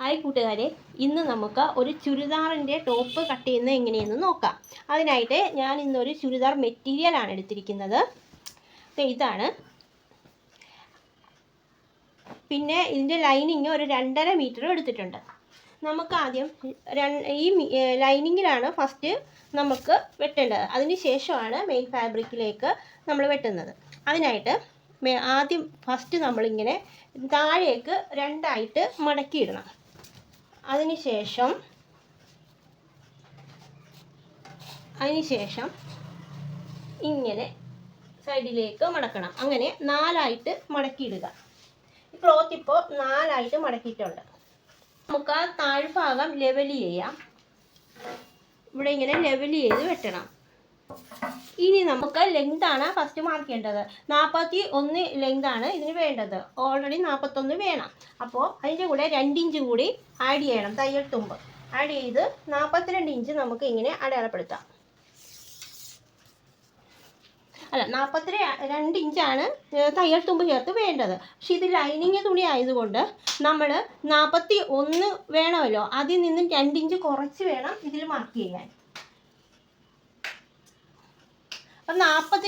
Hi കൂട്ടുകാരെ ഇന്ന് നമുക്ക് ഒരു ചുരിദാറിന്റെ ടോപ്പ് കട്ട് ചെയ്യുന്നത് എങ്ങനെയെന്ന് നോക്കാം. അതിനായിട്ട് ഞാൻ ഇന്നൊരു ചുരിദാർ മെറ്റീരിയലാണ് എടുത്തിരിക്കുന്നത്. ഇതാണ്. പിന്നെ ഇതിന്റെ ലൈനിങ് ഒരു രണ്ടര മീറ്റർ എടുത്തിട്ടുണ്ട്. നമുക്ക് ആദ്യം ഈ ലൈനിങ്ങിലാണ് ഫസ്റ്റ് നമുക്ക് വെട്ടേണ്ടത്. അതിന് ശേഷമാണ് മെയിൻ ഫാബ്രിക്കിലേക്ക് നമ്മൾ വെട്ടുന്നത്. അതിനായിട്ട് ആദ്യം ഫസ്റ്റ് നമ്മളിങ്ങനെ താഴേക്ക് രണ്ടായിട്ട് മടക്കിയിടണം. അതിനുശേഷം അതിനുശേഷം ഇങ്ങനെ സൈഡിലേക്ക് മടക്കണം. അങ്ങനെ നാലായിട്ട് മടക്കിയിടുക. ഈ ക്ലോത്ത് ഇപ്പോൾ നാലായിട്ട് മടക്കിയിട്ടുണ്ട്. നമുക്ക് ആ താഴ്ഭാഗം ലെവൽ ചെയ്യാം. ഇവിടെ ഇങ്ങനെ ലെവൽ ചെയ്ത് വെട്ടണം. ഇനി നമുക്ക് ലെങ്ത് ആണ് ഫസ്റ്റ് മാർക്ക് ചെയ്യേണ്ടത്. നാൽപ്പത്തി ഒന്ന് ലെങ്ത് ആണ് ഇതിന് വേണ്ടത്. ഓൾറെഡി നാൽപ്പത്തൊന്ന് വേണം. അപ്പോൾ അതിന്റെ കൂടെ രണ്ടിഞ്ച് കൂടി ആഡ് ചെയ്യണം. തയ്യൽ തുമ്പ്. ആഡ് ചെയ്ത് നാൽപ്പത്തിരണ്ട് ഇഞ്ച് നമുക്ക് ഇങ്ങനെ അടയാളപ്പെടുത്താം. അല്ല നാൽപ്പത്തി രണ്ട് ഇഞ്ചാണ് തയ്യൽ തുമ്പ് ചേർത്ത് വേണ്ടത്. പക്ഷെ ഇത് ലൈനിങ് തുണി ആയതുകൊണ്ട് നമ്മൾ നാൽപ്പത്തി ഒന്ന് വേണമല്ലോ. അതിൽ നിന്നും രണ്ട് ഇഞ്ച് കുറച്ച് വേണം ഇതിൽ മാർക്ക് ചെയ്യാൻ. അപ്പം നാൽപ്പത്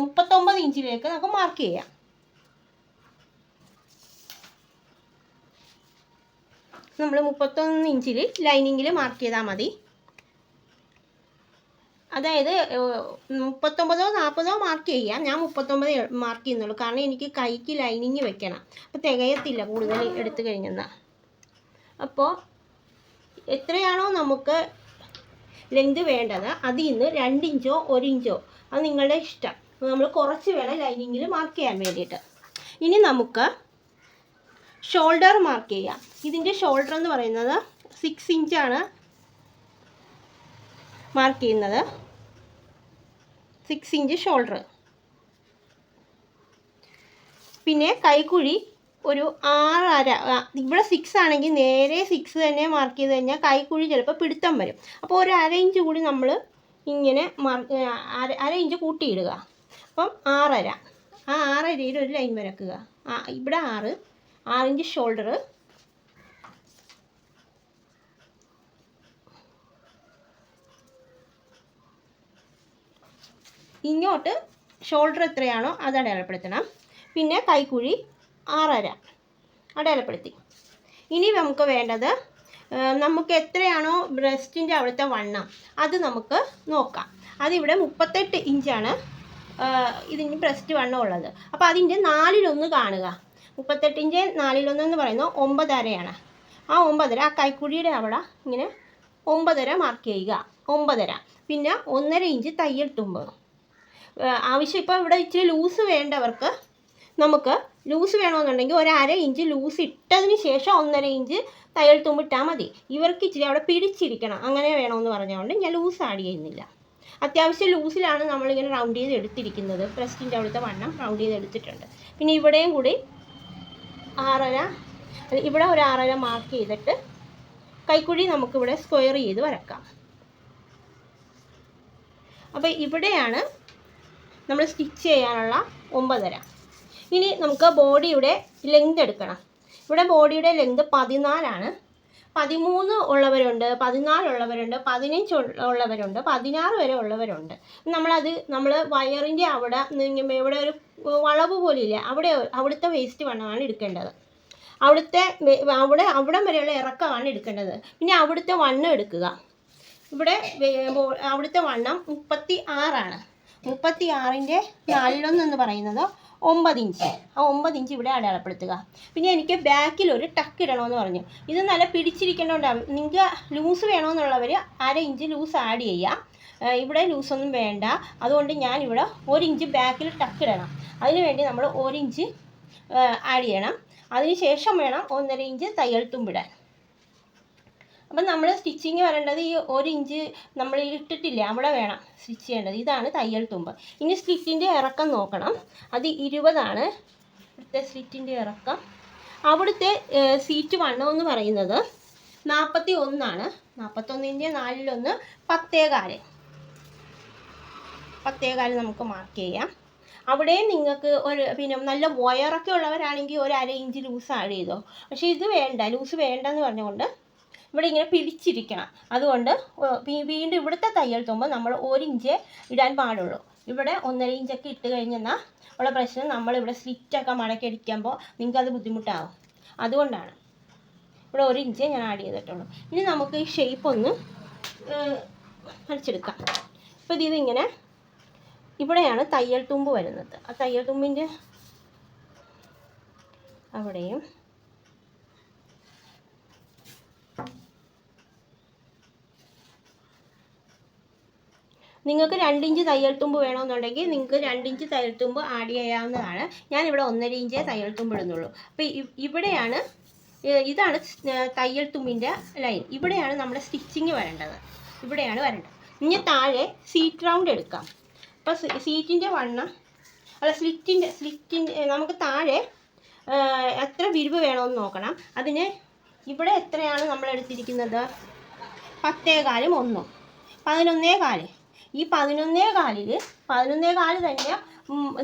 മുപ്പത്തൊമ്പത് ഇഞ്ചിലേക്ക് നമുക്ക് മാർക്ക് ചെയ്യാം. നമ്മൾ മുപ്പത്തൊന്ന് ഇഞ്ചിൽ ലൈനിങ്ങിൽ മാർക്ക് ചെയ്താൽ മതി. അതായത് മുപ്പത്തൊമ്പതോ നാൽപ്പതോ മാർക്ക് ചെയ്യാം. ഞാൻ മുപ്പത്തൊമ്പത് മാർക്ക് ചെയ്യുന്നുള്ളൂ. കാരണം എനിക്ക് കൈക്ക് ലൈനിങ് വെക്കണം. അപ്പോൾ തികയത്തില്ല കൂടുതൽ എടുത്തു കഴിഞ്ഞെന്നാൽ അപ്പോൾ എത്രയാണോ നമുക്ക് ലെങ്ത് വേണ്ടത് അതിൽ നിന്ന് രണ്ട് ഇഞ്ചോ ഇഞ്ചോ അത് നിങ്ങളുടെ ഇഷ്ടം. നമ്മൾ കുറച്ച് വേണം ലൈനിങ്ങിൽ മാർക്ക് ചെയ്യാൻ വേണ്ടിയിട്ട്. ഇനി നമുക്ക് ഷോൾഡർ മാർക്ക് ചെയ്യാം. ഇതിന്റെ ഷോൾഡർ എന്ന് പറയുന്നത് സിക്സ് ഇഞ്ചാണ് മാർക്ക് ചെയ്യുന്നത്. സിക്സ് ഇഞ്ച് ഷോൾഡർ പിന്നെ കൈക്കുഴി ഒരു ആറര ഇവിടെ സിക്സ് ആണെങ്കിൽ നേരെ സിക്സ് തന്നെ മാർക്ക് ചെയ്ത് കഴിഞ്ഞാൽ കൈക്കുഴി ചിലപ്പോൾ പിടുത്തം വരും. അപ്പോൾ ഒരു അര ഇഞ്ച് കൂടി നമ്മൾ ഇങ്ങനെ മറ അര അര ഇഞ്ച് കൂട്ടിയിടുക. അപ്പം ആറര. ആ ആറരയിൽ ഒരു ലൈൻ വരക്കുക. ആ ഇവിടെ ആറ് ആറിഞ്ച് ഷോൾഡർ ഇങ്ങോട്ട് ഷോൾഡർ എത്രയാണോ അത് അടയാളപ്പെടുത്തണം. പിന്നെ കൈക്കുഴി ആറര. അടയാളപ്പെടുത്തി. ഇനി നമുക്ക് വേണ്ടത് നമുക്ക് എത്രയാണോ ബ്രസ്റ്റിന്റെ അവിടുത്തെ വണ്ണം അത് നമുക്ക് നോക്കാം. അതിവിടെ മുപ്പത്തെട്ട് ഇഞ്ചാണ് ഇതിന് ബ്രസ്റ്റ് വണ്ണം ഉള്ളത്. അപ്പോൾ അതിന്റെ നാലിലൊന്ന് കാണുക. മുപ്പത്തെട്ട് ഇഞ്ച് നാലിലൊന്ന് എന്ന് പറയുന്നത് ഒമ്പതരയാണ് ആ ഒമ്പതര ആ കൈക്കുഴിയുടെ അവിടെ ഇങ്ങനെ ഒമ്പതര മാർക്ക് ചെയ്യുക. ഒമ്പതര പിന്നെ ഒന്നര ഇഞ്ച് തയ്യൽ തുമ്പ് ആവശ്യം ഇപ്പോൾ ഇവിടെ ഇച്ചിരി ലൂസ് വേണ്ടവർക്ക് നമുക്ക് ലൂസ് വേണമെന്നുണ്ടെങ്കിൽ ഒരു അര ഇഞ്ച് ലൂസ് ഇട്ടതിന് ശേഷം ഒന്നര ഇഞ്ച് തയ്യൽ തുമ്പിട്ടാൽ മതി. ഇവർക്ക് ഇച്ചിരി അവിടെ പിടിച്ചിരിക്കണം. അങ്ങനെ വേണമെന്ന് പറഞ്ഞുകൊണ്ട് ഞാൻ ലൂസ് ആഡ് ചെയ്യുന്നില്ല. അത്യാവശ്യം ലൂസിലാണ് നമ്മളിങ്ങനെ റൗണ്ട് ചെയ്ത് എടുത്തിരിക്കുന്നത്. ബ്രസ്റ്റിന്റെ അവിടുത്തെ വണ്ണം റൗണ്ട് ചെയ്ത് എടുത്തിട്ടുണ്ട്. പിന്നെ ഇവിടെയും കൂടി ആറര ഇവിടെ ഒരു ആറര മാർക്ക് ചെയ്തിട്ട് കൈക്കുഴി നമുക്കിവിടെ സ്ക്വയർ ചെയ്ത് വരക്കാം. അപ്പോൾ ഇവിടെയാണ് നമ്മൾ സ്റ്റിച്ച് ചെയ്യാനുള്ള ഒമ്പതര. ഇനി നമുക്ക് ബോഡിയുടെ ലെങ്ത് എടുക്കണം. ഇവിടെ ബോഡിയുടെ ലെങ്ത് പതിനാലാണ്. പതിമൂന്ന് ഉള്ളവരുണ്ട് പതിനാലുള്ളവരുണ്ട് പതിനഞ്ച് ഉള്ള- ഉള്ളവരുണ്ട് പതിനാറ് വരെ ഉള്ളവരുണ്ട്. നമ്മളത് നമ്മൾ വയറിന്റെ അവിടെ ഇവിടെ ഒരു വളവ് പോലില്ല അവിടെ അവിടുത്തെ വേസ്റ്റ് വണ്ണമാണ് എടുക്കേണ്ടത്. അവിടുത്തെ അവിടെ അവിടം വരെയുള്ള ഇറക്കമാണ് എടുക്കേണ്ടത്. പിന്നെ അവിടുത്തെ വണ്ണം എടുക്കുക. ഇവിടെ അവിടുത്തെ വണ്ണം മുപ്പത്തി ആറാണ് മുപ്പത്തി ആറിന്റെ നാലിലൊന്ന് എന്ന് പറയുന്നത്. ഒമ്പത് ഇഞ്ച്. ആ ഒമ്പത് ഇഞ്ച് ഇവിടെ അടയാളപ്പെടുത്തുക. പിന്നെ എനിക്ക് ബാക്കിൽ ഒരു ടക്ക് ഇടണമെന്ന് പറഞ്ഞു. ഇത് നല്ല പിടിച്ചിരിക്കേണ്ടതുകൊണ്ടാണ് നിങ്ങൾക്ക് ലൂസ് വേണമെന്നുള്ളവർ അര ഇഞ്ച് ലൂസ് ആഡ് ചെയ്യുക ഇവിടെ ലൂസൊന്നും വേണ്ട. അതുകൊണ്ട് ഞാൻ ഇവിടെ ഒരു ഇഞ്ച് ബാക്കിൽ ടക്ക് ഇടണം. അതിന് വേണ്ടി നമ്മൾ ഒരു ഇഞ്ച് ആഡ് ചെയ്യണം. അതിന് ശേഷം വേണം ഒന്നര ഇഞ്ച് തയ്യൽ തുമ്പിടാൻ. അപ്പം നമ്മൾ സ്റ്റിച്ചിങ് വരേണ്ടത് ഈ ഒരു ഇഞ്ച് നമ്മൾ ഇട്ടിട്ടില്ല അവിടെ വേണം സ്റ്റിച്ച് ചെയ്യേണ്ടത്. ഇതാണ് തയ്യൽ തുമ്പ്. ഇനി സ്ലിറ്റിന്റെ ഇറക്കം നോക്കണം. അത് ഇരുപതാണ് ഇവിടുത്തെ സ്ലിറ്റിന്റെ ഇറക്കം. അവിടുത്തെ സീറ്റ് വണ്ണം എന്ന് പറയുന്നത് നാൽപ്പത്തി ഒന്നാണ് നാൽപ്പത്തൊന്നിന്റെ നാലിലൊന്ന് പത്തേകാൽ. പത്തേകാൽ നമുക്ക് മാർക്ക് ചെയ്യാം. അവിടെയും നിങ്ങൾക്ക് ഒരു പിന്നെ നല്ല വയറൊക്കെ ഉള്ളവരാണെങ്കിൽ ഒരു അര ഇഞ്ച് ലൂസ് ആഡ് ചെയ്തോ. പക്ഷേ ഇത് വേണ്ട ലൂസ് വേണ്ടെന്ന് പറഞ്ഞുകൊണ്ട് ഇവിടെ ഇങ്ങനെ പിടിച്ചിരിക്കണം. അതുകൊണ്ട് വീണ്ടും ഇവിടുത്തെ തയ്യൽ തുമ്പോൾ നമ്മൾ ഒരു ഇഞ്ച് ഇടാൻ പാടുള്ളൂ. ഇവിടെ ഒന്നര ഇഞ്ചൊക്കെ ഇട്ട് കഴിഞ്ഞെന്നാൽ ഉള്ള പ്രശ്നം. നമ്മളിവിടെ മടക്കിയടിക്കുമ്പോൾ നിങ്ങൾക്ക് അത് ബുദ്ധിമുട്ടാവും. അതുകൊണ്ടാണ് ഇവിടെ ഒരു ഇഞ്ച് ഞാൻ ആഡ് ചെയ്തിട്ടുള്ളൂ. ഇനി നമുക്ക് ഈ ഷേപ്പ് ഒന്ന് വരച്ചെടുക്കാം. അപ്പോൾ ഇതിങ്ങനെ ഇവിടെയാണ് തയ്യൽ തുമ്പ് വരുന്നത്. ആ തയ്യൽ തുമ്പിന്റെ അവിടെയും നിങ്ങൾക്ക് രണ്ടിഞ്ച് തയ്യൽ തുമ്പ് വേണമെന്നുണ്ടെങ്കിൽ നിങ്ങൾക്ക് രണ്ടിഞ്ച് തയ്യൽ തുമ്പ് ആഡ് ചെയ്യാവുന്നതാണ്. ഞാൻ ഞാനിവിടെ ഒന്നര ഇഞ്ചേ തയ്യൽ തുമ്പ് ഇടുന്നുള്ളൂ അപ്പോൾ ഇവിടെയാണ് ഇതാണ് തയ്യൽ തുമ്പിന്റെ ലൈൻ. ഇവിടെയാണ് നമ്മുടെ സ്റ്റിച്ചിങ് വരേണ്ടത്. ഇവിടെയാണ് വരേണ്ടത്. ഇനി താഴെ സീറ്റ് റൗണ്ട് എടുക്കാം. അപ്പോൾ സീറ്റിന്റെ വണ്ണം അല്ല സ്ലിറ്റിന്റെ സ്ലിറ്റിന്റെ നമുക്ക് താഴെ എത്ര വിരിവ് വേണമെന്ന് നോക്കണം. അതിന് ഇവിടെ എത്രയാണ് നമ്മൾ എടുത്തിരിക്കുന്നത് പത്തേകാലും ഒന്നും. പതിനൊന്നേ കാൽ ഈ പതിനൊന്നേ കാലിൽ പതിനൊന്നേ കാൽ തന്നെ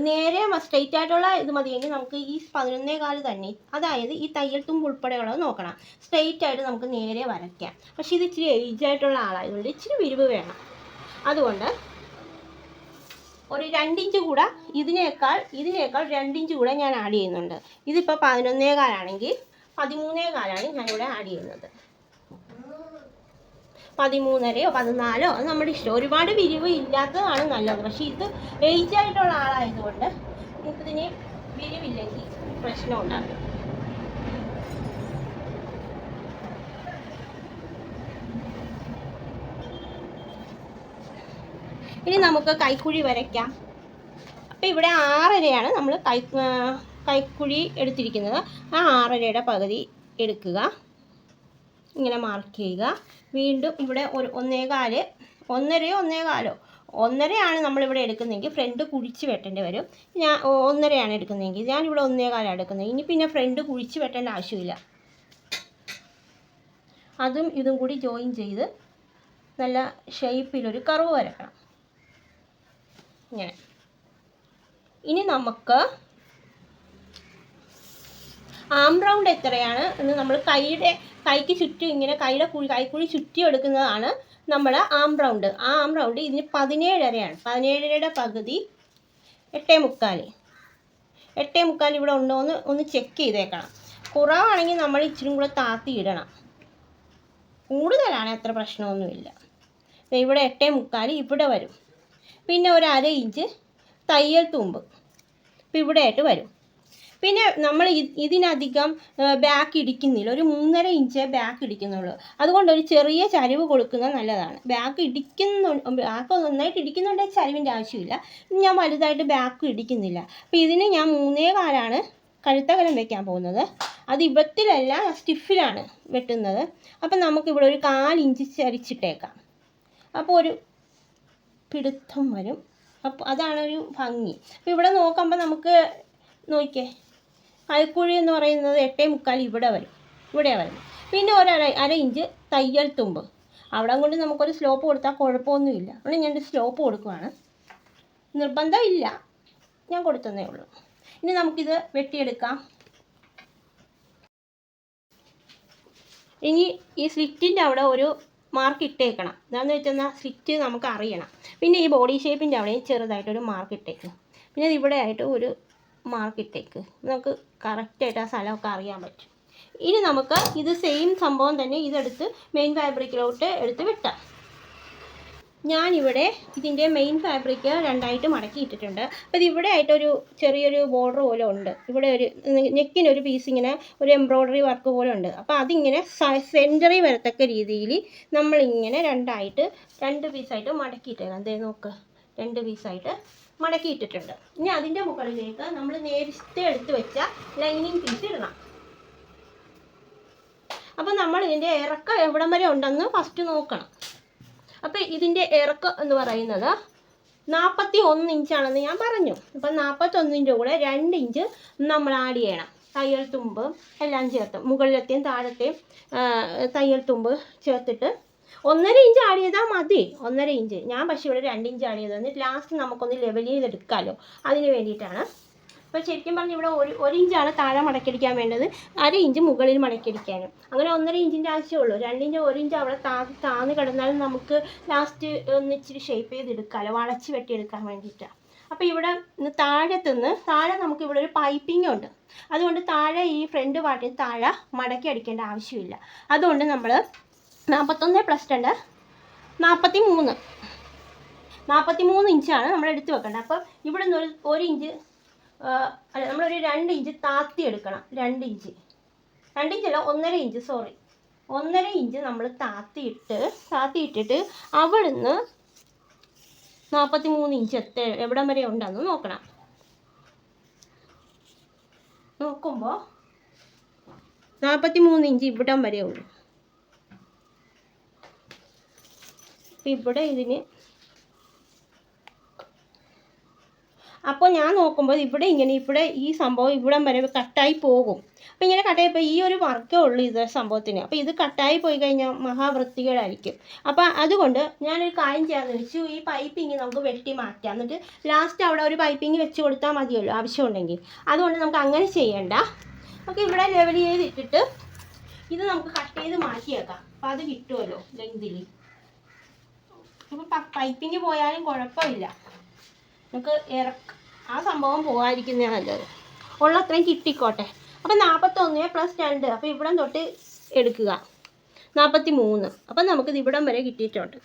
നേരെ സ്ട്രെയിറ്റ് ആയിട്ടുള്ള ഇത് മതിയെങ്കിൽ നമുക്ക് ഈ പതിനൊന്നേ കാൽ തന്നെ അതായത് ഈ തയ്യൽ തുമ്പ് ഉൾപ്പെടെയുള്ളത് നോക്കണം. സ്ട്രെയിറ്റ് ആയിട്ട് നമുക്ക് നേരെ വരയ്ക്കാം. പക്ഷെ ഇത് ഇച്ചിരി ഏജ് ആയിട്ടുള്ള ആളായതുകൊണ്ട് ഇച്ചിരി വിരിവ് വേണം. അതുകൊണ്ട് ഒരു രണ്ടിഞ്ച് കൂടെ ഇതിനേക്കാൾ ഇതിനേക്കാൾ രണ്ടിഞ്ച് കൂടെ ഞാൻ ആഡ് ചെയ്യുന്നുണ്ട്. ഇതിപ്പോൾ പതിനൊന്നേ കാലാണെങ്കിൽ പതിമൂന്നേ കാലാണ് ഞാനിവിടെ ആഡ് ചെയ്യുന്നത്. പതിമൂന്നരയോ പതിനാലോ അത് നമ്മുടെ ഇഷ്ടം. ഒരുപാട് വിരിവ് ഇല്ലാത്തതാണ് നല്ലത്. പക്ഷേ ഇത് ഏജ് ആയിട്ടുള്ള ആളായതുകൊണ്ട് നമുക്കിതിന് വിരിവില്ലെങ്കിൽ പ്രശ്നം ഉണ്ടാകും ഇനി നമുക്ക് കൈക്കുഴി വരയ്ക്കാം. അപ്പം ഇവിടെ ആറരയാണ് നമ്മൾ കൈ കൈക്കുഴി എടുത്തിരിക്കുന്നത്. ആ ആറരയുടെ പകുതി എടുക്കുക. ഇങ്ങനെ മാർക്ക് ചെയ്യുക. വീണ്ടും ഇവിടെ ഒരു ഒന്നേകാൽ ഒന്നരയോ ഒന്നേകാലോ? ഒന്നരയാണ് നമ്മളിവിടെ എടുക്കുന്നതെങ്കിൽ ഫ്രണ്ട് കുഴിച്ച് വെട്ടേണ്ടി വരും. ഞാൻ ഒന്നരയാണ് എടുക്കുന്നതെങ്കിൽ ഞാനിവിടെ ഒന്നേകാലാണ് എടുക്കുന്നത്. ഇനി പിന്നെ ഫ്രണ്ട് കുഴിച്ച് വെട്ടേണ്ട ആവശ്യമില്ല. അതും ഇതും കൂടി ജോയിൻ ചെയ്ത് നല്ല ഷേപ്പിലൊരു കറവ് വരക്കണം. ഇങ്ങനെ. ഇനി നമുക്ക് ആം റൗണ്ട് എത്രയാണ് എന്ന് നമ്മൾ കൈയുടെ കൈക്ക് ചുറ്റും ഇങ്ങനെ കൈയുടെ കുഴി കൈക്കുഴി ചുറ്റി എടുക്കുന്നതാണ് നമ്മൾ ആം റൗണ്ട് ആ ആം റൗണ്ട് ഇതിന് പതിനേഴരയാണ്. പതിനേഴരയുടെ പകുതി എട്ടേ മുക്കാൽ എട്ടേ മുക്കാൽ ഇവിടെ ഉണ്ടോ എന്ന് ഒന്ന് ചെക്ക് ചെയ്തേക്കണം. കുറവാണെങ്കിൽ നമ്മൾ ഇച്ചിരി കൂടെ താത്തി ഇടണം. കൂടുതലാണ് അത്ര പ്രശ്നമൊന്നുമില്ല. ഇവിടെ എട്ടേ മുക്കാൽ ഇവിടെ വരും. പിന്നെ ഒരു അര ഇഞ്ച് തയ്യൽ തുമ്പ്. ഇപ്പം ഇവിടെ ആയിട്ട് വരും. പിന്നെ നമ്മൾ ഇതിനധികം ബാക്ക് ഇടിക്കുന്നില്ല. ഒരു മൂന്നര ഇഞ്ച് ബാക്ക് ഇടിക്കുന്നുള്ളൂ. അതുകൊണ്ട് ഒരു ചെറിയ ചരിവ് കൊടുക്കുന്നത് നല്ലതാണ്. ബാക്ക് ഇടിക്കുന്നു ബാക്ക് നന്നായിട്ട് ഇടിക്കുന്നുണ്ടെങ്കിൽ ചരിവിന്റെ ആവശ്യമില്ല. ഞാൻ വലുതായിട്ട് ബാക്ക് ഇടിക്കുന്നില്ല. അപ്പോൾ ഇതിന് ഞാൻ മൂന്നേ കാലാണ് കഴുത്തകലം വെക്കാൻ പോകുന്നത്. അത് ഇവത്തിലല്ല സ്റ്റിഫിലാണ് വെട്ടുന്നത്. അപ്പം നമുക്കിവിടെ ഒരു കാലിഞ്ച് ചരിച്ചിട്ടേക്കാം. അപ്പോൾ ഒരു പിടുത്തം വരും. അപ്പോൾ അതാണ് ഒരു ഭംഗി. അപ്പോൾ ഇവിടെ നോക്കുമ്പോൾ നമുക്ക് നോക്കിയേ. കൈക്കുഴി എന്ന് പറയുന്നത് എട്ടേ മുക്കാൽ ഇവിടെ വരും. ഇവിടെ വരും പിന്നെ ഒരു അര അര ഇഞ്ച് തയ്യൽ തുമ്പ്. അവിടെ കൊണ്ട് നമുക്കൊരു സ്ലോപ്പ് കൊടുത്താൽ കുഴപ്പമൊന്നുമില്ല. അവിടെ ഞാൻ ഒരു സ്ലോപ്പ് കൊടുക്കുവാണ്. നിർബന്ധമില്ല. ഞാൻ കൊടുത്തതേ ഉള്ളൂ. ഇനി നമുക്കിത് വെട്ടിയെടുക്കാം. ഇനി ഈ സ്ലിറ്റിന്റെ അവിടെ ഒരു മാർക്ക് ഇട്ടേക്കണം. എന്താണെന്ന് വെച്ചാൽ സ്ലിറ്റ് നമുക്ക് അറിയണം പിന്നെ ഈ ബോഡി ഷേപ്പിന്റെ അവിടെയും ചെറുതായിട്ടൊരു മാർക്ക് ഇട്ടേക്കണം. പിന്നെ ഇവിടെ ആയിട്ട് ഒരു മാർക്ക് ഇട്ടേക്ക് നമുക്ക് കറക്റ്റായിട്ട് ആ സ്ഥലമൊക്കെ അറിയാൻ പറ്റും. ഇനി നമുക്ക് ഇത് സെയിം സംഭവം തന്നെ ഇതെടുത്ത് മെയിൻ ഫാബ്രിക്കിലോട്ട് എടുത്ത് വെട്ടാം ഞാനിവിടെ ഇതിന്റെ മെയിൻ ഫാബ്രിക് രണ്ടായിട്ട് മടക്കി ഇട്ടിട്ടുണ്ട്. അപ്പോൾ ഇത് ഇവിടെ ആയിട്ടൊരു ചെറിയൊരു ബോർഡർ പോലെ ഉണ്ട്. ഇവിടെ ഒരു നെക്കിനൊരു പീസ് ഇങ്ങനെ ഒരു എംബ്രോയ്ഡറി വർക്ക് പോലെ ഉണ്ട്. അപ്പോൾ അതിങ്ങനെ സെന്ററിൽ വരത്തക്ക രീതിയിൽ നമ്മളിങ്ങനെ രണ്ടായിട്ട് രണ്ട് പീസായിട്ട് മടക്കിയിട്ടേക്കാം അതേ നോക്ക്. രണ്ട് പീസായിട്ട് മടക്കിയിട്ടിട്ടുണ്ട്. ഇനി അതിന്റെ മുകളിലേക്ക് നമ്മൾ നേരത്തെ എടുത്ത് വെച്ച ലൈനിങ് പീസ് ഇടണം. അപ്പോൾ നമ്മൾ ഇതിന്റെ ഇറക്കം എവിടം വരെ ഉണ്ടെന്ന് ഫസ്റ്റ് നോക്കണം. അപ്പോൾ ഇതിന്റെ ഇറക്കം എന്ന് പറയുന്നത് നാൽപ്പത്തി ഒന്ന് ഇഞ്ചാണെന്ന് ഞാൻ പറഞ്ഞു. അപ്പം നാൽപ്പത്തൊന്നിന്റെ കൂടെ രണ്ട് ഇഞ്ച് നമ്മൾ ആഡ് ചെയ്യണം. തയ്യൽ തുമ്പ് എല്ലാം ചേർത്ത് മുകളിലത്തെയും താഴത്തെയും തയ്യൽ തുമ്പ് ചേർത്തിട്ട് ഒന്നര ഇഞ്ച് ആഡ് ചെയ്താൽ മതി. ഒന്നര ഇഞ്ച് ഞാൻ പക്ഷേ ഇവിടെ രണ്ട് ഇഞ്ച് ആഡ് ചെയ്ത് എന്നിട്ട് ലാസ്റ്റ് നമുക്കൊന്ന് ലെവൽ ചെയ്തെടുക്കാമല്ലോ അതിന് വേണ്ടിയിട്ടാണ്. അപ്പോൾ ശരിക്കും പറഞ്ഞാൽ ഇവിടെ ഒരു ഒരു ഇഞ്ചാണ് താഴെ മടക്കിയടിക്കാൻ വേണ്ടത്. അര ഇഞ്ച് മുകളിൽ മടക്കിയടിക്കാനും. അങ്ങനെ ഒന്നര ഇഞ്ചിന്റെ ആവശ്യമുള്ളൂ രണ്ട് ഇഞ്ച് ഒരു ഇഞ്ച് അവിടെ താ താന്ന് കിടന്നാലും നമുക്ക് ലാസ്റ്റ് ഒന്ന് ഇച്ചിരി ഷേപ്പ് ചെയ്തെടുക്കാമല്ലോ വളച്ച് വെട്ടിയെടുക്കാൻ വേണ്ടിയിട്ടാണ് അപ്പോൾ ഇവിടെ താഴത്തുനിന്ന് താഴെ നമുക്ക് ഇവിടെ ഒരു പൈപ്പിംഗ് ഉണ്ട്. അതുകൊണ്ട് താഴെ ഈ ഫ്രണ്ട് പാർട്ടിൽ താഴെ മടക്കി അടിക്കേണ്ട ആവശ്യമില്ല. അതുകൊണ്ട് നമ്മൾ നാൽപ്പത്തൊന്ന് പ്ലസ് രണ്ട്. നാൽപ്പത്തി മൂന്ന് നാൽപ്പത്തി മൂന്ന് ഇഞ്ചാണ് നമ്മൾ എടുത്ത് വെക്കേണ്ടത്. അപ്പോൾ ഇവിടെ നിന്ന് ഒരു ഒരു ഇഞ്ച് അല്ല നമ്മളൊരു രണ്ട് ഇഞ്ച് താത്തി എടുക്കണം. രണ്ട് ഇഞ്ച് രണ്ട് ഇഞ്ചല്ല ഒന്നര ഇഞ്ച് സോറി ഒന്നര ഇഞ്ച് നമ്മൾ താത്തിയിട്ട് താത്തിയിട്ടിട്ട് അവിടുന്ന് നാൽപ്പത്തി മൂന്ന് ഇഞ്ച് എത്ര എവിടം വരെ ഉണ്ടെന്ന് നോക്കണം. നോക്കുമ്പോൾ നാൽപ്പത്തി മൂന്ന് ഇഞ്ച് ഇവിടം വരെ ഉണ്ട് ഇവിടെ ഇതിന് അപ്പോൾ ഞാൻ നോക്കുമ്പോൾ ഇവിടെ ഇങ്ങനെ ഇവിടെ ഈ സംഭവം ഇവിടെ വരെ കട്ടായി പോകും. അപ്പോൾ ഇങ്ങനെ കട്ടായി ഈ ഒരു വർക്കേ ഉള്ളൂ ഇത് സംഭവത്തിന്. അപ്പോൾ ഇത് കട്ടായി പോയി കഴിഞ്ഞാൽ മഹാവൃത്തികേടായിരിക്കും. അപ്പോൾ അതുകൊണ്ട് ഞാനൊരു കാര്യം ചെയ്യാമെന്ന് വെച്ചു ഈ പൈപ്പിങ് നമുക്ക് വെട്ടി മാറ്റാം. എന്നിട്ട് ലാസ്റ്റ് അവിടെ ഒരു പൈപ്പിങ് വെച്ച് കൊടുത്താൽ മതിയല്ലോ ആവശ്യമുണ്ടെങ്കിൽ. അതുകൊണ്ട് നമുക്ക് അങ്ങനെ ചെയ്യണ്ട. നമുക്ക് ഇവിടെ ലെവൽ ചെയ്തിട്ടിട്ട് ഇത് നമുക്ക് കട്ട് ചെയ്ത് മാറ്റിയേക്കാം. അപ്പോൾ അത് കിട്ടുമല്ലോ ലെങ്തിൽ ഇപ്പോൾ പൈപ്പിങ് പോയാലും കുഴപ്പമില്ല. നമുക്ക് ഇറക്ക ആ സംഭവം പോകാതിരിക്കുന്നതാണ് നല്ലത്. ഉള്ള അത്രയും കിട്ടിക്കോട്ടെ. അപ്പം നാൽപ്പത്തൊന്ന് പ്ലസ് രണ്ട്. അപ്പോൾ ഇവിടം തൊട്ട് എടുക്കുക. നാൽപ്പത്തി മൂന്ന് അപ്പം നമുക്കിത് ഇവിടം വരെ കിട്ടിയിട്ടുണ്ട്.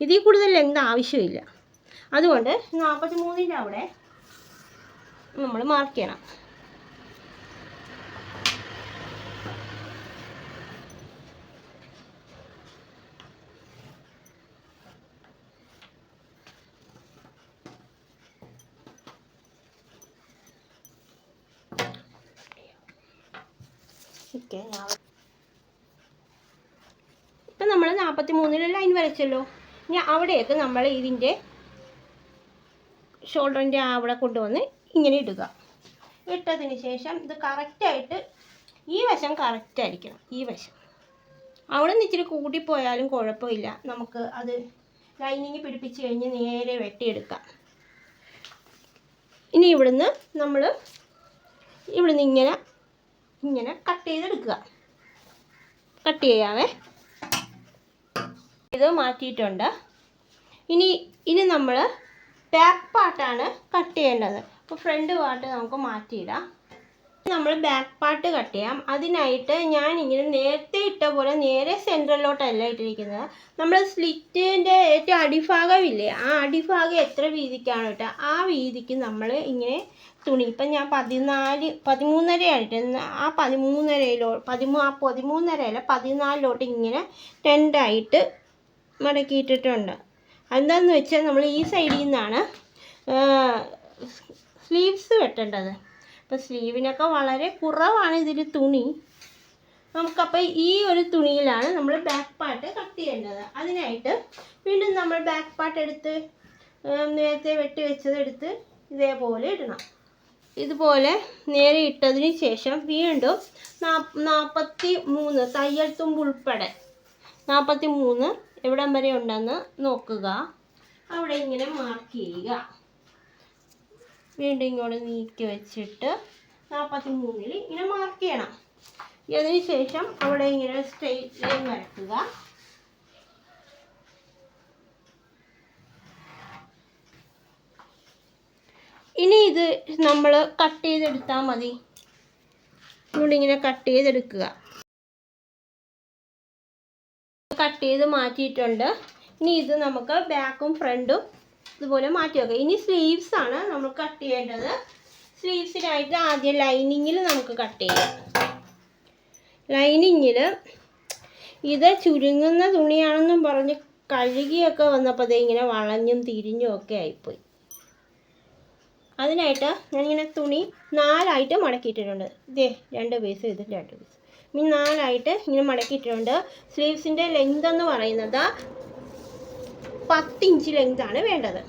ഇതിൽ കൂടുതൽ ലെങ്ത് ആവശ്യമില്ല. അതുകൊണ്ട് നാൽപ്പത്തി മൂന്നിന്റെ അവിടെ നമ്മൾ മാർക്ക് ചെയ്യണം. ഇപ്പം നമ്മൾ നാൽപ്പത്തി മൂന്നിൽ ലൈൻ വരച്ചല്ലോ. ഇനി അവിടെയൊക്കെ നമ്മൾ ഇതിന്റെ ഷോൾഡറിന്റെ അവിടെ കൊണ്ടുവന്ന് ഇങ്ങനെ ഇടുക. ഇട്ടതിന് ശേഷം ഇത് കറക്റ്റായിട്ട് ഈ വശം കറക്റ്റായിരിക്കണം ഈ വശം. അവിടെ നിന്ന് ഇച്ചിരി കൂട്ടിപ്പോയാലും കുഴപ്പമില്ല. നമുക്ക് അത് ലൈനിങ് പിടിപ്പിച്ച് കഴിഞ്ഞ് നേരെ വെട്ടിയെടുക്കാം. ഇനി ഇവിടുന്ന് നമ്മൾ ഇവിടുന്ന് ഇങ്ങനെ ഇങ്ങനെ കട്ട് ചെയ്തെടുക്കുക. കട്ട് ചെയ്യാവേ. ഇത് മാറ്റിയിട്ടുണ്ട്. ഇനി ഇനി നമ്മൾ ബാക്ക് പാർട്ടാണ് കട്ട് ചെയ്യേണ്ടത്. അപ്പോൾ ഫ്രണ്ട് പാർട്ട് നമുക്ക് മാറ്റിയിടാം. നമ്മൾ ബാക്ക് പാർട്ട് കട്ട് ചെയ്യാം. അതിനായിട്ട് ഞാൻ ഇങ്ങനെ നേരത്തെ ഇട്ട പോലെ നേരെ സെന്ററിലോട്ടല്ല ഇട്ടിരിക്കുന്നത്. നമ്മൾ സ്ലിറ്റിന്റെ ഏറ്റവും അടിഭാഗമില്ലേ ആ അടിഭാഗം എത്ര വീതിക്കാണ് ഇട്ട ആ വീതിക്ക് നമ്മൾ ഇങ്ങനെ തുണി. ഇപ്പം ഞാൻ പതിനാല് പതിമൂന്നരയാണ് ആയിട്ട് ആ പതിമൂന്നരയിലോ പതിമൂ ആ പതിമൂന്നരയല്ല പതിനാലിലോട്ട് ഇങ്ങനെ രണ്ടായിട്ട് മടക്കിയിട്ടിട്ടുണ്ട്. എന്താണെന്ന് വെച്ചാൽ നമ്മൾ ഈ സൈഡിൽ നിന്നാണ് സ്ലീവ്സ് വെട്ടേണ്ടത്. അപ്പോൾ സ്ലീവിനൊക്കെ വളരെ കുറവാണ് ഇതിൽ തുണി. നമുക്കപ്പോൾ ഈ ഒരു തുണിയിലാണ് നമ്മൾ ബാക്ക് പാർട്ട് കട്ട് ചെയ്യേണ്ടത്. അതിനായിട്ട് വീണ്ടും നമ്മൾ ബാക്ക് പാർട്ട് എടുത്ത് നേരത്തെ വെട്ടി വെച്ചത് എടുത്ത് ഇതേപോലെ ഇടണം. ഇതുപോലെ നേരെ ഇട്ടതിന് ശേഷം വീണ്ടും നാൽപ്പത്തി മൂന്ന് തയ്യൽ തുമ്പ് ഉൾപ്പെടെ. നാൽപ്പത്തി മൂന്ന് എവിടം വരെ ഉണ്ടെന്ന് നോക്കുക. അവിടെ ഇങ്ങനെ മാർക്ക് ചെയ്യുക. വീണ്ടും ഇങ്ങോട്ട് നീക്കി വെച്ചിട്ട് നാൽപ്പത്തി മൂന്നിൽ ഇങ്ങനെ മാർക്ക് ചെയ്യണം. അതിന് ശേഷം അവിടെ ഇങ്ങനെ സ്ട്രെയിറ്റ് ലൈൻ വരക്കുക ഇനി ഇത് നമ്മൾ കട്ട് ചെയ്തെടുത്താൽ മതി. നമ്മളിങ്ങനെ കട്ട് ചെയ്തെടുക്കുക. കട്ട് ചെയ്ത് മാറ്റിയിട്ടുണ്ട്. ഇനി ഇത് നമുക്ക് ബാക്കും ഫ്രണ്ടും ഇതുപോലെ മാറ്റി വെക്കാം. ഇനി സ്ലീവ്സ് ആണ് നമ്മൾ കട്ട് ചെയ്യേണ്ടത്. സ്ലീവ്സിനായിട്ട് ആദ്യം ലൈനിങ്ങിൽ നമുക്ക് കട്ട് ചെയ്യാം. ലൈനിങ്ങിൽ ഇത് ചുരുങ്ങുന്ന തുണിയാണെന്നും പറഞ്ഞ് കഴുകിയൊക്കെ വന്നപ്പോൾ ഇങ്ങനെ വളഞ്ഞും തിരിഞ്ഞും ഒക്കെ ആയിപ്പോയി. അതിനായിട്ട് ഞാനിങ്ങനെ തുണി നാലായിട്ട് മടക്കിയിട്ടിട്ടുണ്ട്. ഇതേ രണ്ട് പീസ് ഇത് രണ്ട് പീസ് ഇനി നാലായിട്ട് ഇങ്ങനെ മടക്കിയിട്ടുണ്ട് സ്ലീവ്സിന്റെ ലെങ്ത് എന്ന് പറയുന്നത് പത്തിഞ്ച് ലെങ്താണ് വേണ്ടത്.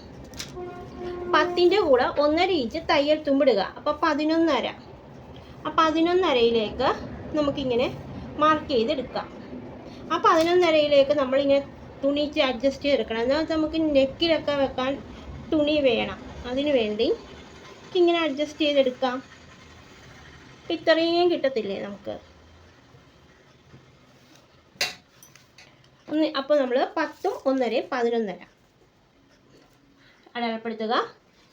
പത്തിന്റെ കൂടെ ഒന്നര ഇഞ്ച് തയ്യൽ തുമ്പിടുക. അപ്പോൾ പതിനൊന്നര. ആ പതിനൊന്നരയിലേക്ക് നമുക്കിങ്ങനെ മാർക്ക് ചെയ്തെടുക്കാം. ആ പതിനൊന്നരയിലേക്ക് നമ്മളിങ്ങനെ തുണിച്ച് അഡ്ജസ്റ്റ് ചെയ്തെടുക്കണം. എന്നാൽ നമുക്ക് നെക്കിലൊക്കെ വെക്കാൻ തുണി വേണം. അതിനു വേണ്ടി ഇങ്ങനെ അഡ്ജസ്റ്റ് ചെയ്തെടുക്കാം. ഇത്രയും കിട്ടത്തില്ലേ നമുക്ക്? ഒന്ന് അപ്പോൾ നമ്മൾ പത്തും ഒന്നരയും പതിനൊന്നര. അടയാളപ്പെടുത്തുക.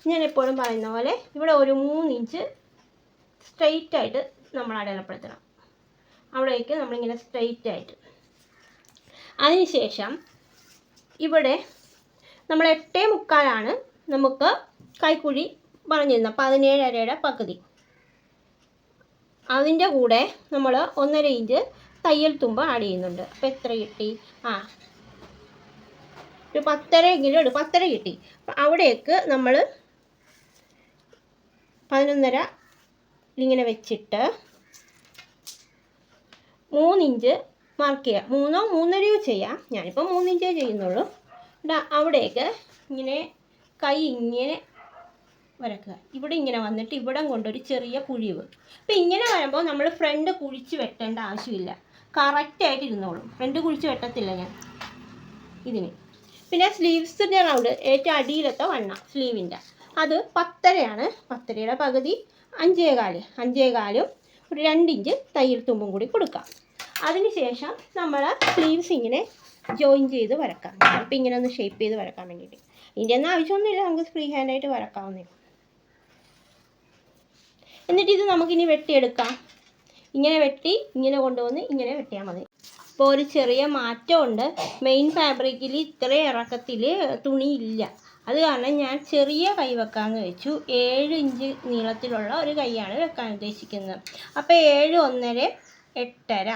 ഞാൻ എപ്പോഴും പറയുന്ന പോലെ ഇവിടെ ഒരു മൂന്ന് ഇഞ്ച് സ്ട്രെയിറ്റ് ആയിട്ട് നമ്മൾ അടയാളപ്പെടുത്തണം. അവിടേക്ക് നമ്മളിങ്ങനെ സ്ട്രെയിറ്റ് ആയിട്ട്. അതിനുശേഷം ഇവിടെ നമ്മൾ എട്ടേ മുക്കാലാണ് നമുക്ക് കൈക്കുഴി പറഞ്ഞിരുന്നത് പതിനേഴ് അരയുടെ പകുതി. അതിന്റെ കൂടെ നമ്മൾ ഒന്നര ഇഞ്ച് തയ്യൽ തുമ്പ് ആഡ് ചെയ്യുന്നുണ്ട്. അപ്പോൾ എത്ര കിട്ടി? ആ ഒരു പത്തര എങ്കിലും ഒരു പത്തര കിട്ടി. അപ്പം അവിടേക്ക് നമ്മൾ പതിനൊന്നര ഇങ്ങനെ വെച്ചിട്ട് മൂന്നിഞ്ച് മാർക്ക് ചെയ്യുക മൂന്നോ മൂന്നരയോ ചെയ്യാം. ഞാനിപ്പോൾ മൂന്നിഞ്ചേ ചെയ്യുന്നുള്ളൂ. അവിടേക്ക് ഇങ്ങനെ കൈ ഇങ്ങനെ വരക്കുക. ഇവിടെ ഇങ്ങനെ വന്നിട്ട് ഇവിടം കൊണ്ടൊരു ചെറിയ കുഴിവ്. അപ്പം ഇങ്ങനെ വരുമ്പോൾ നമ്മൾ ഫ്രണ്ട് കുഴിച്ച് വെട്ടേണ്ട ആവശ്യമില്ല. കറക്റ്റായിട്ട് ഇരുന്നോളും. ഫ്രണ്ട് കുഴിച്ച് വെട്ടത്തില്ല ഞാൻ. ഇതിന്. പിന്നെ സ്ലീവ്സിന്റെ റൗണ്ട് ഏറ്റവും അടിയിലത്തെ വണ്ണ സ്ലീവിന്റെ അത് പത്തരയാണ്. പത്തരയുടെ പകുതി അഞ്ചേകാൽ അഞ്ചേകാലും ഒരു രണ്ടിഞ്ച് തയ്യൽ തുമ്പും കൂടി കൊടുക്കാം. അതിനുശേഷം നമ്മൾ സ്ലീവ്സ് ഇങ്ങനെ ജോയിൻ ചെയ്ത് വരക്കാം. അപ്പം ഇങ്ങനെ ഒന്ന് ഷേപ്പ് ചെയ്ത് വരക്കാൻ വേണ്ടിയിട്ട്. ഇതിന്റെ ഒന്നും ആവശ്യമൊന്നുമില്ല. നമുക്ക് ഫ്രീ ഹാൻഡായിട്ട് വരക്കാവുന്നേ എന്നിട്ട് ഇത് നമുക്കിനി വെട്ടിയെടുക്കാം. ഇങ്ങനെ വെട്ടി ഇങ്ങനെ കൊണ്ടുവന്ന് ഇങ്ങനെ വെട്ടിയാൽ മതി. അപ്പോൾ ഒരു ചെറിയ മാറ്റമുണ്ട്. മെയിൻ ഫാബ്രിക്കിൽ ഇത്രയും ഇറക്കത്തിൽ തുണിയില്ല. അത് കാരണം ഞാൻ ചെറിയ കൈ വെക്കാമെന്ന് വെച്ചു. ഏഴ് ഇഞ്ച് നീളത്തിലുള്ള ഒരു കൈയാണ് വെക്കാൻ ഉദ്ദേശിക്കുന്നത്. അപ്പോൾ ഏഴ് ഒന്നര എട്ടര.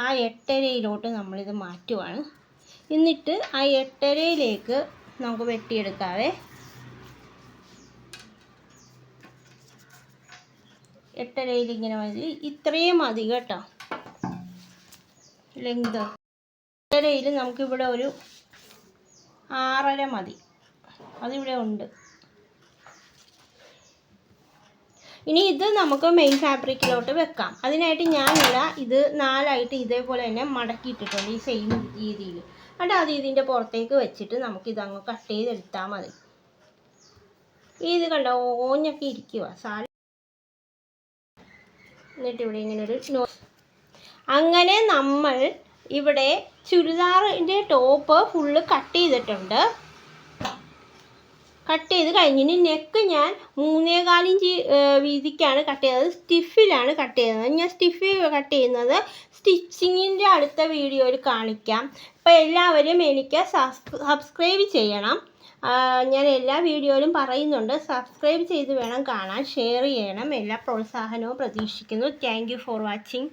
ആ എട്ടരയിലോട്ട് നമ്മളിത് മാറ്റുവാണ്. എന്നിട്ട് ആ എട്ടരയിലേക്ക് നമുക്ക് വെട്ടിയെടുക്കാവേ. എട്ടരയിൽ ഇങ്ങനെ മതി. ഇത്രയും മതി കേട്ടോ. ലെങ്ത്. എട്ടരയിൽ നമുക്കിവിടെ ഒരു ആറര മതി. അതിവിടെ ഉണ്ട്. ഇനി ഇത് നമുക്ക് മെയിൻ ഫാബ്രിക്കിലോട്ട് വെക്കാം. അതിനായിട്ട് ഞാനിവിടെ ഇത് നാലായിട്ട് ഇതേപോലെ തന്നെ മടക്കിയിട്ടിട്ടുണ്ട് ഈ സെയിം രീതിയിൽ എന്നിട്ട് അത് ഇതിന്റെ പുറത്തേക്ക് വെച്ചിട്ട് നമുക്ക് ഇതങ്ങ് കട്ട് ചെയ്തെടുത്താൽ മതി ഇത് കണ്ട ഓഞ്ഞൊക്കെ ഇരിക്കുക സാരി എന്നിട്ട് ഇവിടെ ഇങ്ങനെ ഒരു നോ അങ്ങനെ നമ്മൾ ഇവിടെ ചുരിദാറിന്റെ ടോപ്പ് ഫുള്ള് കട്ട് ചെയ്തിട്ടുണ്ട്. കട്ട് ചെയ്ത് കഴിഞ്ഞ് ഇനി നെക്ക് ഞാൻ മൂന്നേകാൽ ഇഞ്ച് വീതിക്കാണ് കട്ട് ചെയ്തത് സ്റ്റിഫിലാണ് കട്ട് ചെയ്യുന്നത്. ഞാൻ സ്റ്റിഫ് കട്ട് ചെയ്യുന്നത് സ്റ്റിച്ചിങ്ങിന്റെ അടുത്ത വീഡിയോയിൽ കാണിക്കാം. അപ്പോൾ എല്ലാവരും എനിക്ക് സബ്സ്ക്രൈബ് ചെയ്യണം. ഞാൻ എല്ലാ വീഡിയോയിലും പറയുന്നുണ്ട്. സബ്സ്ക്രൈബ് ചെയ്ത് വേണം കാണാൻ. ഷെയർ ചെയ്യണം. എല്ലാ പ്രോത്സാഹനവും പ്രതീക്ഷിക്കുന്നു. Thank for watching